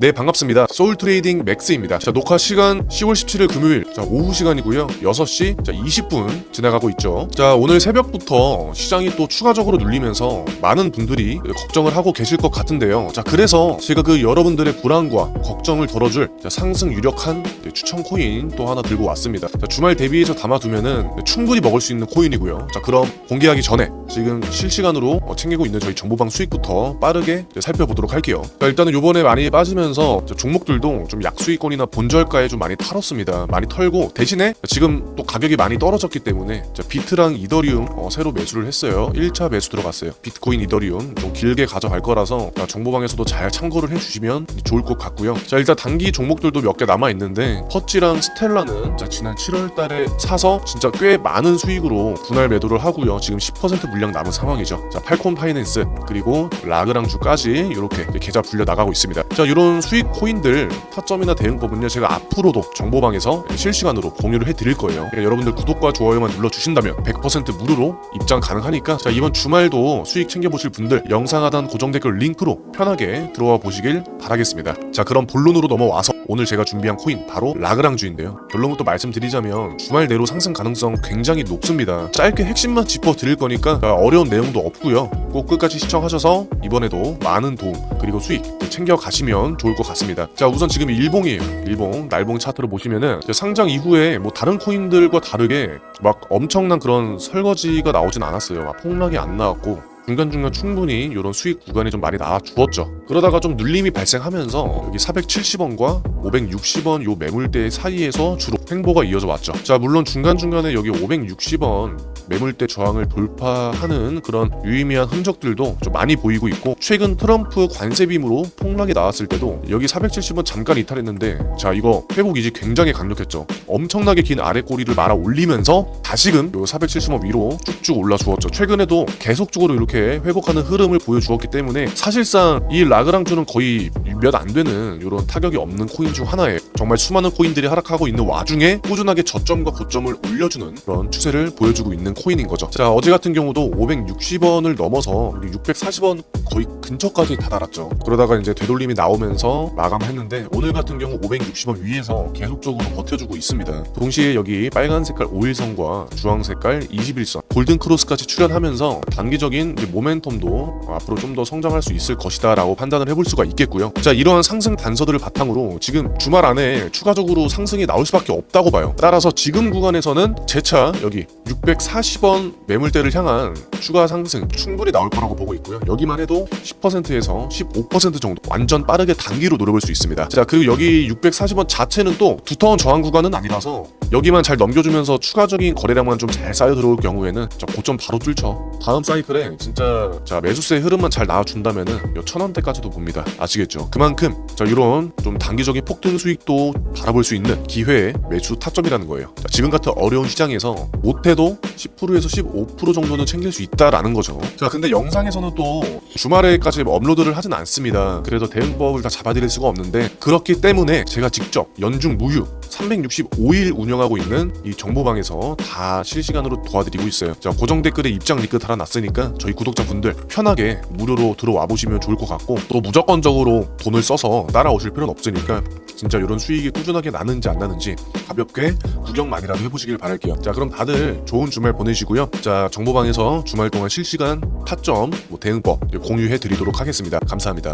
네 반갑습니다. 소울 트레이딩 맥스입니다. 자 녹화 시간 10월 17일 금요일. 자 오후 시간이고요. 6시 자 20분 지나가고 있죠. 자 오늘 새벽부터 시장이 또 추가적으로 눌리면서 많은 분들이 걱정을 하고 계실 것 같은데요. 자 그래서 제가 그 여러분들의 불안과 걱정을 덜어줄 자, 상승 유력한 네, 추천 코인 또 하나 들고 왔습니다. 자, 주말 대비해서 담아두면은 네, 충분히 먹을 수 있는 코인이고요. 자 그럼 공개하기 전에 지금 실시간으로 어, 챙기고 있는 저희 정보방 수익부터 빠르게 이제 살펴보도록 할게요. 자, 일단은 요번에 많이 빠지면 서 자, 종목들도 좀 약수익권이나 본절가에 좀 많이 털었습니다. 많이 털고 대신에 지금 또 가격이 많이 떨어졌기 때문에 자, 비트랑 이더리움 어, 새로 매수를 했어요. 1차 매수 들어갔어요. 비트코인 이더리움 좀 길게 가져갈 거라서 자, 정보방에서도 잘 참고를 해주시면 좋을 것 같고요. 자 일단 단기 종목들도 몇 개 남아 있는데 퍼찌랑 스텔라는 자, 지난 7월 달에 사서 진짜 꽤 많은 수익으로 분할 매도를 하고요. 지금 10% 물량 남은 상황이죠. 자 팔콘 파이낸스 그리고 라그랑주까지 이렇게 계좌 불려 나가고 있습니다. 자 이런 수익 코인들 타점이나 대응법은요 제가 앞으로도 정보방에서 실시간으로 공유를 해드릴 거예요. 그러니까 여러분들 구독과 좋아요만 눌러주신다면 100% 무료로 입장 가능하니까. 자 이번 주말도 수익 챙겨보실 분들 영상 하단 고정 댓글 링크로 편하게 들어와 보시길 바라겠습니다. 자 그럼 본론으로 넘어와서 오늘 제가 준비한 코인 바로 라그랑주인데요. 결론부터 말씀드리자면 주말 내로 상승 가능성 굉장히 높습니다. 짧게 핵심만 짚어 드릴 거니까 어려운 내용도 없고요. 꼭 끝까지 시청하셔서 이번에도 많은 도움 그리고 수익 챙겨 가시면 좋을 것 같습니다. 자 우선 지금 일봉이에요. 일봉 날봉 차트를 보시면은 상장 이후에 뭐 다른 코인들과 다르게 막 엄청난 그런 설거지가 나오진 않았어요. 막 폭락이 안 나왔고 중간중간 충분히 이런 수익 구간이 좀 많이 나와 주었죠. 그러다가 좀 눌림이 발생하면서 여기 470원과 560원 요 매물대 사이에서 주로 행보가 이어져 왔죠. 자, 물론 중간중간에 여기 560원 매물대 저항을 돌파하는 그런 유의미한 흔적들도 좀 많이 보이고 있고 최근 트럼프 관세 빔으로 폭락이 나왔을 때도 여기 470원 잠깐 이탈했는데 자 이거 회복 이지 굉장히 강력했죠 엄청나게 긴 아래 꼬리를 말아 올리면서 다시금 요 470원 위로 쭉쭉 올라 주었죠 최근에도 계속적으로 이렇게 회복하는 흐름을 보여주었기 때문에 사실상 이 라그랑주는 거의 몇 안 되는 이런 타격이 없는 코인 중 하나예요 정말 수많은 코인들이 하락하고 있는 와중에 꾸준하게 저점과 고점을 올려주는 그런 추세를 보여주고 있는 코인인 거죠. 자 어제 같은 경우도 560원을 넘어서 640원 거의 근처까지 다다랐죠. 그러다가 이제 되돌림이 나오면서 마감했는데 오늘 같은 경우 560원 위에서 계속적으로 버텨주고 있습니다. 동시에 여기 빨간 색깔 5일선과 주황 색깔 21선 골든 크로스까지 출현하면서 단기적인 모멘텀도 앞으로 좀 더 성장할 수 있을 것이다라고 판단을 해볼 수가 있겠고요. 자 이러한 상승 단서들을 바탕으로 지금 주말 안에 추가적으로 상승이 나올 수밖에 없다고 봐요. 따라서 지금 구간에서는 재차 여기 640원 매물대를 향한 추가 상승 충분히 나올 거라고 보고 있고요. 여기만 해도 10%에서 15% 정도 완전 빠르게 단기로 노려볼 수 있습니다. 자 그리고 여기 640원 자체는 또 두터운 저항 구간은 아니라서 여기만 잘 넘겨주면서 추가적인 거래량만 좀 잘 쌓여 들어올 경우에는 자 고점 바로 뚫죠. 다음 사이클에 진짜 자 매수세 흐름만 잘 나와준다면은 요 천원대까지도 봅니다. 아시겠죠? 그만큼 자 이런 좀 단기적인 폭등 수익도 바라볼 수 있는 기회의 매수 타점이라는 거예요. 자, 지금 같은 어려운 시장에서 못해도 10%에서 15% 정도는 챙길 수 있다라는 거죠. 자 근데 영상에서는 또 주말에까지 업로드를 하진 않습니다. 그래서 대응법을 다 잡아드릴 수가 없는데 그렇기 때문에 제가 직접 연중 무휴 365일 운영하고 있는 이 정보방에서 다 실시간으로 도와드리고 있어요. 자, 고정 댓글에 입장 링크 달아놨으니까 저희 구독자분들 편하게 무료로 들어와 보시면 좋을 것 같고 또 무조건적으로 돈을 써서 따라오실 필요는 없으니까 진짜 이런 수익이 꾸준하게 나는지 안 나는지 가볍게 구경만이라도 해보시길 바랄게요. 자, 그럼 다들 좋은 주말 보내시고요. 자, 정보방에서 주말 동안 실시간 타점 뭐 대응법 공유해 드리도록 하겠습니다. 감사합니다.